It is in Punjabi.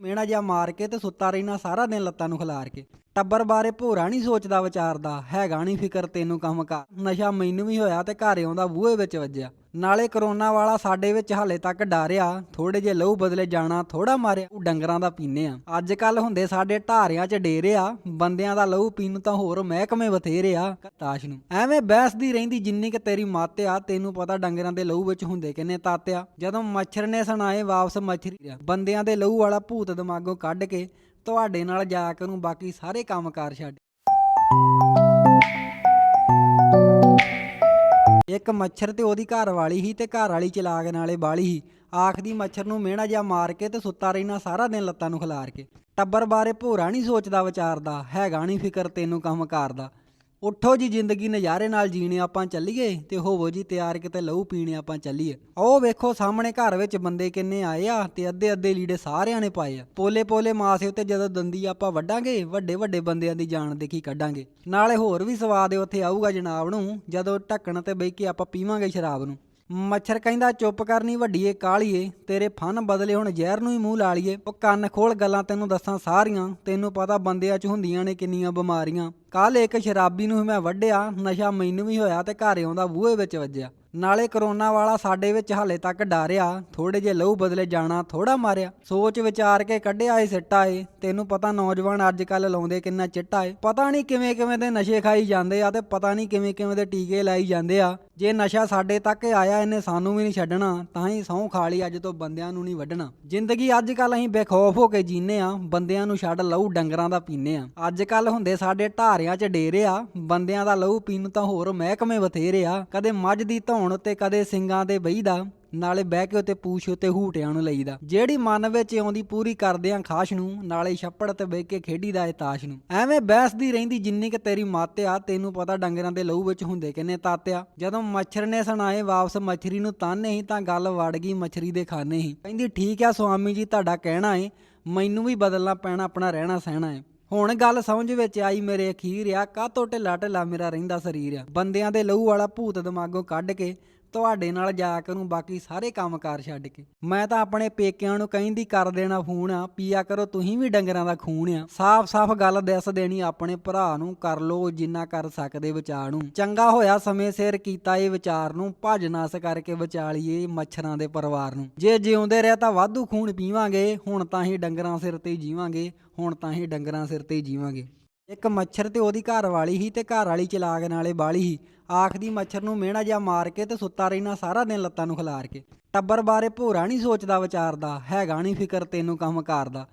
ਮੇਣਾ ਜਿਹਾ ਮਾਰ ਕੇ ਤੇ ਸੁੱਤਾ ਰਹਿਣਾ ਸਾਰਾ ਦਿਨ ਲੱਤਾਂ ਨੂੰ ਖਿਲਾਰ ਕੇ। ਟੱਬਰ ਬਾਰੇ ਭੋਰਾ ਨਹੀਂ ਸੋਚਦਾ ਵਿਚਾਰਦਾ, ਹੈਗਾ ਨਹੀਂ ਫਿਕਰ ਤੈਨੂੰ ਕੰਮ ਕਰ ਨਸ਼ਾ ਮੈਨੂੰ ਵੀ ਹੋਇਆ ਤੇ ਘਰ ਆਉਂਦਾ ਬੂਹੇ ਵਿੱਚ ਵੱਜਿਆ। ਨਾਲੇ ਕਰੋਨਾ ਵਾਲਾ ਸਾਡੇ ਵਿੱਚ ਹਾਲੇ ਤੱਕ ਡਾਰਿਆ ਥੋੜੇ ਜੇ ਲਹੂ ਬਦਲੇ ਜਾਣਾ ਥੋੜਾ ਮਾਰਿਆ, ਉਹ ਡੰਗਰਾਂ ਦਾ ਪੀਨੇ ਆ। ਅੱਜ ਕੱਲ ਹੁੰਦੇ ਸਾਡੇ ਢਾਰਿਆਂ 'ਚ ਡੇਰੇ ਆ, ਬੰਦਿਆਂ ਦਾ ਲਹੂ ਪੀਣ ਨੂੰ ਤਾਂ ਹੋਰ ਮਹਿਕਮੇ ਬਥੇਰੇ ਆ ਤਾਸ਼ ਨੂੰ। ਐਵੇਂ ਬਹਿਸਦੀ ਰਹਿੰਦੀ ਜਿੰਨੀ ਕਿ ਤੇਰੀ ਮੱਤ ਆ, ਤੈਨੂੰ ਪਤਾ ਡੰਗਰਾਂ ਦੇ ਲਹੂ ਵਿੱਚ ਹੁੰਦੇ ਕਿੰਨੇ ਤਾਤਿਆ ਜਦੋਂ ਮੱਛਰ ਨੇ ਸੁਣਾਏ, ਵਾਪਸ ਮੱਛਰੀ ਬੰਦਿਆਂ ਦੇ ਲਹੂ ਵਾਲਾ ਭੂਤ ਦਿਮਾਗੋਂ ਕੱਢ ਕੇ ਤੁਹਾਡੇ ਨਾਲ ਜਾ ਕੇ ਨੂੰ ਬਾਕੀ ਸਾਰੇ ਕੰਮਕਾਰ ਛੱਡ। ਇੱਕ ਮੱਛਰ ਤੇ ਉਹਦੀ ਘਰ ਵਾਲੀ ਹੀ ਤੇ ਘਰ ਵਾਲੀ ਚਲਾਕ ਨਾਲੇ ਬਾਲੀ ਹੀ ਆਖਦੀ ਮੱਛਰ ਨੂੰ ਮਿਹਣਾ ਜਿਹਾ ਮਾਰ ਕੇ ਤੇ ਸੁੱਤਾ ਰਹਿਣਾ ਸਾਰਾ ਦਿਨ ਲੱਤਾਂ ਨੂੰ ਖਿਲਾਰ ਕੇ। ਟੱਬਰ ਬਾਰੇ ਭੋਰਾ ਨਹੀਂ ਸੋਚਦਾ ਵਿਚਾਰਦਾ, ਹੈਗਾ ਨਹੀਂ ਫਿਕਰ ਤੈਨੂੰ ਕੰਮ ਕਰਦਾ ਉੱਠੋ ਜੀ ਜ਼ਿੰਦਗੀ ਨਜ਼ਾਰੇ ਨਾਲ ਜੀਣੇ ਆਪਾਂ ਚੱਲੀਏ ਤੇ ਹੋਵੋ ਜੀ ਤਿਆਰ ਕਿਤੇ ਲਹੂ ਪੀਣੇ ਆਪਾਂ ਚੱਲੀਏ। ਉਹ ਵੇਖੋ ਸਾਹਮਣੇ ਘਰ ਵਿੱਚ ਬੰਦੇ ਕਿੰਨੇ ਆਏ ਆ ਤੇ ਅੱਧੇ ਅੱਧੇ ਲੀੜੇ ਸਾਰਿਆਂ ਨੇ ਪਾਏ ਆ। ਪੋਲੇ ਪੋਲੇ ਮਾਸੇ ਉੱਤੇ ਜਦੋਂ ਦੰਦੀ ਆਪਾਂ ਵੱਡਾਂਗੇ ਵੱਡੇ ਵੱਡੇ ਬੰਦਿਆਂ ਦੀ ਜਾਨ ਦੇਖੀ ਕੱਢਾਂਗੇ। ਨਾਲੇ ਹੋਰ ਵੀ ਸਵਾਦ ਉੱਥੇ ਆਊਗਾ ਜਨਾਬ ਨੂੰ, ਜਦੋਂ ਢੱਕਣ ਤੇ ਬਹਿ ਕੇ ਆਪਾਂ ਪੀਵਾਂਗੇ ਸ਼ਰਾਬ ਨੂੰ। ਮੱਛਰ ਕਹਿੰਦਾ, ਚੁੱਪ ਕਰਨੀ ਵੱਡੀਏ ਕਾਲੀਏ, ਤੇਰੇ ਫਨ ਬਦਲੇ ਹੁਣ ਜ਼ਹਿਰ ਨੂੰ ਹੀ ਮੂੰਹ ਲਾ ਲਈਏ। ਉਹ ਕੰਨ ਖੋਲ ਗੱਲਾਂ ਤੈਨੂੰ ਦੱਸਾਂ ਸਾਰੀਆਂ, ਤੈਨੂੰ ਪਤਾ ਬੰਦਿਆਂ 'ਚ ਹੁੰਦੀਆਂ ਨੇ ਕਿੰਨੀਆਂ ਬਿਮਾਰੀਆਂ। ਕੱਲ ਇੱਕ ਸ਼ਰਾਬੀ ਨੂੰ ਮੈਂ ਵੱਢਿਆ, ਨਸ਼ਾ ਮੈਨੂੰ ਵੀ ਹੋਇਆ ਤੇ ਘਰ ਆਉਂਦਾ ਬੂਹੇ ਵਿੱਚ ਵੱਜਿਆ। ਨਾਲੇ ਕਰੋਨਾ ਵਾਲਾ ਸਾਡੇ ਵਿੱਚ ਹਾਲੇ ਤੱਕ ਡਾਰਿਆ ਥੋੜੇ ਜੇ ਲਹੂ ਬਦਲੇ ਜਾਣਾ ਥੋੜਾ ਮਾਰਿਆ। ਸੋਚ ਵਿਚਾਰ ਕੇ ਕੱਢਿਆ ਏ ਸਿੱਟਾ ਏ, ਤੈਨੂੰ ਪਤਾ ਨੌਜਵਾਨ ਅੱਜ ਕੱਲ ਲਾਉਂਦੇ ਕਿੰਨਾ ਚਿੱਟਾ ਏ। ਪਤਾ ਨਹੀਂ ਕਿਵੇਂ ਕਿਵੇਂ ਦੇ ਨਸ਼ੇ ਖਾਈ ਜਾਂਦੇ ਆ ਤੇ ਪਤਾ ਨਹੀਂ ਕਿਵੇਂ ਕਿਵੇਂ ਦੇ ਟੀਕੇ ਲਾਈ ਜਾਂਦੇ ਆ। ਜੇ ਨਸ਼ਾ ਸਾਡੇ ਤੱਕ ਆਇਆ, ਇਹਨੇ ਸਾਨੂੰ ਵੀ ਨਹੀਂ ਛੱਡਣਾ, ਤਾਂ ਹੀ ਸਹੁੰ ਖਾ ਲਈ ਅੱਜ ਤੋਂ ਬੰਦਿਆਂ ਨੂੰ ਨਹੀਂ ਵੱਢਣਾ। ਜ਼ਿੰਦਗੀ ਅੱਜ ਕੱਲ ਅਸੀਂ ਬੇਖੌਫ ਹੋ ਕੇ ਜੀਨੇ ਆ, ਬੰਦਿਆਂ ਨੂੰ ਛੱਡ ਲਹੂ ਡੰਗਰਾਂ ਦਾ ਪੀਨੇ ਆ। ਅੱਜ ਕੱਲ ਹੁੰਦੇ ਸਾਡੇ ਢਾਰਿਆਂ 'ਚ ਡੇਰੇ ਆ, ਬੰਦਿਆਂ ਦਾ ਲਹੂ ਪੀਣ ਨੂੰ ਤਾਂ ਹੋਰ ਮਹਿਕਮੇ ਬਥੇਰੇ ਆ, ਕਦੇ ਮੱਝ ਦੀ ਧੌਣ ਤੇ ਕਦੇ ਸਿੰਗਾਂ ਦੇ ਬਈਦਾ ਨਾਲੇ ਬਹਿ ਕੇ ਉੱਤੇ ਪੂਛ ਉੱਤੇ ਹੂਟਿਆਂ ਨੂੰ ਲਈਦਾ। ਜਿਹੜੀ ਮਨ ਵਿੱਚ ਆਉਂਦੀ ਪੂਰੀ ਕਰਦੇ ਆਂ ਖਾਸ਼ ਨੂੰ, ਨਾਲੇ ਛੱਪੜ ਤੇ ਬਹਿ ਕੇ ਖੇਡੀਦਾ ਏ ਤਾਸ਼ ਨੂੰ। ਐਵੇਂ ਬਹਿਸਦੀ ਰਹਿੰਦੀ ਜਿੰਨੀ ਕਿ ਤੇਰੀ ਮੱਤ ਆ, ਤੈਨੂੰ ਪਤਾ ਡੰਗਰਾਂ ਦੇ ਲਹੂ ਵਿੱਚ ਹੁੰਦੇ ਕਿੰਨੇ ਤਾਤਿਆ ਜਦੋਂ ਮੱਛਰ ਨੇ ਸੁਣਾਏ, ਵਾਪਸ ਮੱਛਰੀ ਨੂੰ ਤਾਨੇ ਹੀ ਤਾਂ ਗੱਲ ਵੜ ਗਈ ਮੱਛਰੀ ਦੇ ਖਾਨੇ ਹੀ। ਕਹਿੰਦੀ, ਠੀਕ ਆ ਸੁਆਮੀ ਜੀ, ਤੁਹਾਡਾ ਕਹਿਣਾ ਏ, ਮੈਨੂੰ ਵੀ ਬਦਲਣਾ ਪੈਣਾ, ਆਪਣਾ ਰਹਿਣਾ ਸਹਿਣਾ ਏ। ਹੁਣ ਗੱਲ ਸਮਝ ਵਿੱਚ ਆਈ, ਮੇਰੇ ਅਖੀਰ ਆ ਕਾਤੋਂ ਢਿੱਲਾ ਢਿੱਲਾ ਮੇਰਾ ਰਹਿੰਦਾ ਸਰੀਰ ਆ। ਬੰਦਿਆਂ ਦੇ ਲਹੂ ਵਾਲਾ ਭੂਤ ਦਿਮਾਗੋਂ ਕੱਢ ਕੇ ਤੁਹਾਡੇ ਨਾਲ ਜਾ ਕੇ ਨੂੰ ਬਾਕੀ ਸਾਰੇ ਕੰਮਕਾਰ ਛੱਡ ਕੇ। ਮੈਂ ਤਾਂ ਆਪਣੇ ਪੇਕਿਆਂ ਨੂੰ ਕਹਿੰਦੀ ਕਰ ਦੇਣਾ ਫੋਨ ਆ, ਪੀਆ ਕਰੋ, ਤੁਸੀਂ ਵੀ ਡੰਗਰਾਂ ਦਾ ਖੂਨ ਆ। ਸਾਫ਼-ਸਾਫ਼ ਗੱਲ ਦੱਸ ਦੇਣੀ ਆਪਣੇ ਭਰਾ ਨੂੰ, ਕਰ ਲੋ ਜਿੰਨਾ ਕਰ ਸਕਦੇ ਵਿਚਾਰ ਨੂੰ। ਚੰਗਾ ਹੋਇਆ ਸਮੇਂ ਸਿਰ ਕੀਤਾ ਇਹ ਵਿਚਾਰ ਨੂੰ, ਭੱਜ ਨਾਸ ਕਰਕੇ ਵਿਚਾਲੀਏ ਮੱਛਰਾਂ ਦੇ ਪਰਿਵਾਰ ਨੂੰ। ਜੇ ਜਿਉਂਦੇ ਰਹਿ ਤਾਂ ਵਾਧੂ ਖੂਨ ਪੀਵਾਂਗੇ, ਹੁਣ ਤਾਂ ਹੀ ਡੰਗਰਾਂ ਸਿਰ ਤੇ ਜੀਵਾਂਗੇ, ਹੁਣ ਤਾਂ ਹੀ ਡੰਗਰਾਂ ਸਿਰ ਤੇ ਜੀਵਾਂਗੇ। ਇੱਕ ਮੱਛਰ ਤੇ ਉਹਦੀ ਘਰ ਵਾਲੀ ਹੀ ਤੇ ਘਰ ਵਾਲੀ ਚਲਾਕ ਨਾਲੇ ਬਾਲੀ ਹੀ। ਆਖਦੀ ਮੱਛਰ ਨੂੰ ਮਿਹਣਾ ਜਿਹਾ ਮਾਰ ਕੇ ਤੇ ਸੁੱਤਾ ਰਹਿਣਾ ਸਾਰਾ ਦਿਨ ਲੱਤਾਂ ਨੂੰ ਖਿਲਾਰ ਕੇ। ਟੱਬਰ ਬਾਰੇ ਭੋਰਾ ਨਹੀਂ ਸੋਚਦਾ ਵਿਚਾਰਦਾ, ਹੈਗਾ ਨਹੀਂ ਫਿਕਰ ਤੈਨੂੰ ਕੰਮ ਕਰਦਾ